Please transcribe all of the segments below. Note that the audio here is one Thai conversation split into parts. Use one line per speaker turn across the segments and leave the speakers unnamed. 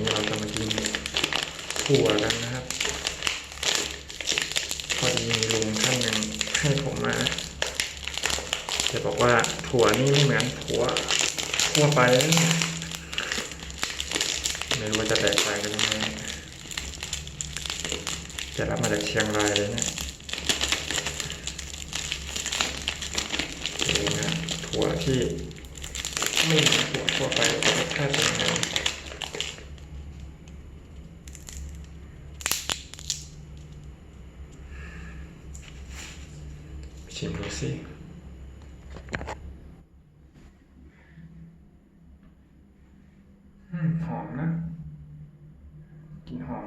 นี้เราจะมากินถั่วกันนะครับพอดีมีลุงท่านหนึ่งให้ผมมาจะบอกว่าถั่วนี่ไม่เหมือนถั่วทั่วไปนะไม่รู้ว่าจะแตกต่างกันยังไงจะรับมาจากเชียงรายเลยเนะนี่นะถั่วที่ไม่เหมือนถั่วทั่วไปรสชาติเป็นยังไง ชิมดูสิอืมหอมนะกลินหอม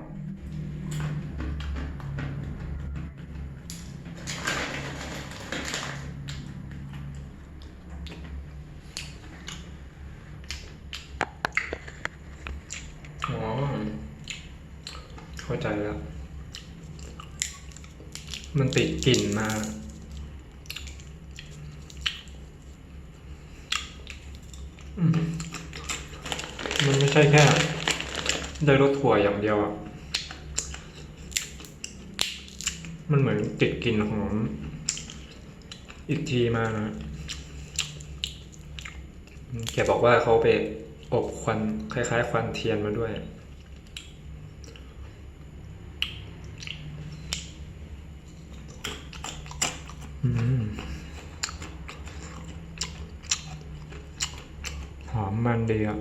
อ๋อเข้าใจแล้ว มันติดกลิ่นมา อืม มันไม่ใช่แค่ ได้รสถั่วอย่างเดียวอะมันเหมือนติดกลิ่นของอีกทีมานะแกบอกว่าเขาไปอบควันคล้ายๆ ควันเทียนมาด้วย อืม หอมมันดีอะ